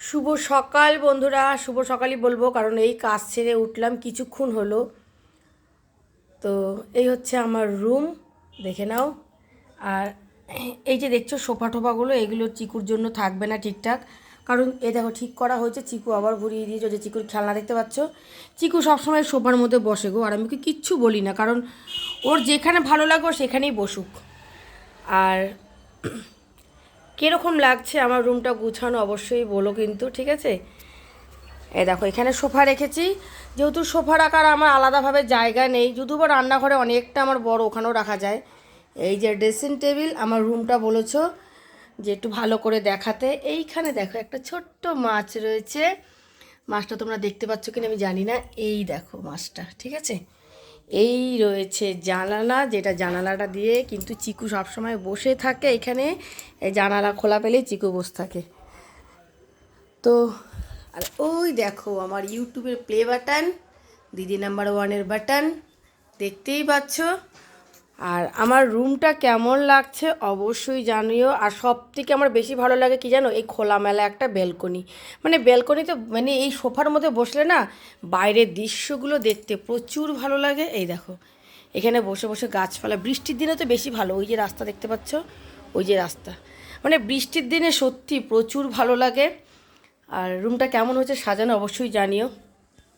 শুভ সকাল বন্ধুরা, শুভ সকালই বলব, কারণ এই কাজ ছেড়ে উঠলাম, কিছুক্ষণ হলো। তো এই হচ্ছে আমার রুম দেখে নাও। আর এই যে দেখছ, সোফা টোফাগুলো, এগুলো চিকুর জন্য থাকবে না ঠিকঠাক। কারণ এ দেখো, ঠিক করা হয়েছে, চিকু আবার ঘুরিয়ে দিয়েছে যে চিকুর খেলনা দেখতে পাচ্ছ। চিকু সবসময় সোফার মধ্যে বসে গো, আর আমি ওকে কিচ্ছু বলি না, কারণ ওর যেখানে ভালো লাগবে ও সেখানেই বসুক। আর কীরকম লাগছে আমার রুমটা গুছানো? অবশ্যই বলো কিন্তু, ঠিক আছে? এ দেখো, এখানে সোফা রেখেছি। যেহেতু সোফা রাখার আমার আলাদাভাবে জায়গা নেই, যদিও বা রান্নাঘরে অনেকটা আমার বড়, ওখানেও রাখা যায়। এই যে ড্রেসিং টেবিল আমার রুমটা বলেছ যে একটু ভালো করে দেখাতে। এইখানে দেখো, একটা ছোট্ট মাছ রয়েছে। মাছটা তোমরা দেখতে পাচ্ছ কিনা আমি জানি না। এই দেখো মাছটা, ঠিক আছে? এই রয়েছে জানালা, যেটা জানালাটা দিয়ে কিন্তু চিকু সবসময় বসে থাকে এখানে। জানালা খোলা পেলেই চিকু বসে থাকে। তো, আর ওই দেখো আমার ইউটিউবের প্লে বাটন, দিদি নাম্বার ওয়ানের বাটন, দেখতেই পাচ্ছ? আর আমার রুমটা কেমন লাগছে অবশ্যই জানিও। আর সব থেকে আমার বেশি ভালো লাগে কি জানো? এই খোলামেলা একটা বেলকনি মানে বেলকনিতে মানে এই সোফার মধ্যে বসলে না, বাইরের দৃশ্যগুলো দেখতে প্রচুর ভালো লাগে। এই দেখো, এখানে বসে বসে গাছপালা। বৃষ্টির দিনে তো বেশি ভালো। ওই যে রাস্তা দেখতে পাচ্ছ? ওই যে রাস্তা। মানে বৃষ্টির দিনে সত্যি প্রচুর ভালো লাগে। আর রুমটা কেমন হচ্ছে সাজানো অবশ্যই জানিও।